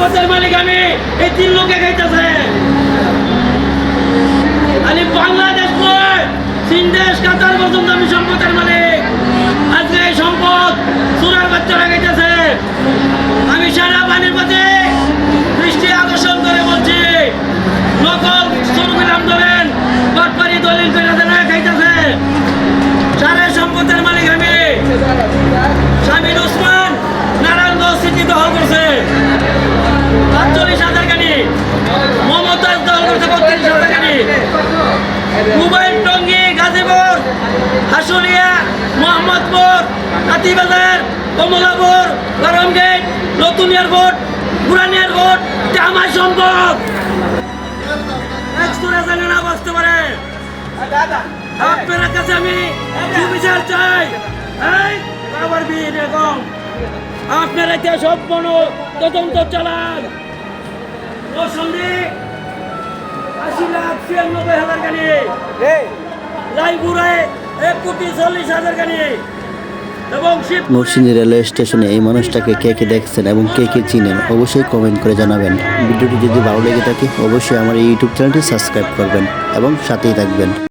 সম্পদের মালিক আমি, এই তিন লোকে খাইতেছে। আমি বাংলাদেশ চীন দেশ কাতার পর্যন্ত আমি সম্পদের মালিক। আজকে এই সম্পদ চোরার বাচ্চারা খাইতেছে। আমি সারা পানির পথে দৃষ্টি আকর্ষণ করে বলছি সম্পদের মালিক আমি নারায়ণগঞ্জ সিটি দখল করছে। আটচল্লিশ হাজার গাড়ি, মমতাজ দখল করছে বত্রিশ হাজার গাড়ি। মোবাইল টঙ্গি, গাজীপুর হাসুলিয়া মোহাম্মদপুর, হাতিবাজার, কমলাপুর গরম গেট নতুন এয়ারপোর্ট, পুরান এয়ারপোর্ট আমার সম্পদ। বাঁচতে পারে। আপনার কাছে আমি সুবিচার চাই? আবার বিয়ে এরকম আপনারা সব তদন্ত চালান। ও আশি লাখ ছিয়ানব্বই হাজার গাড়ি। রায়পুরে এক কোটি চল্লিশ হাজার গাড়ি। নরসিংদী রেলওয়ে স্টেশনে এই মানুষটাকে কে কে দেখছেন এবং কে কে চিনেন অবশ্যই কমেন্ট করে জানাবেন। ভিডিওটি যদি ভালো লেগে থাকে অবশ্যই আমার এই ইউটিউব চ্যানেলটি সাবস্ক্রাইব করবেন এবং সাথেই থাকবেন।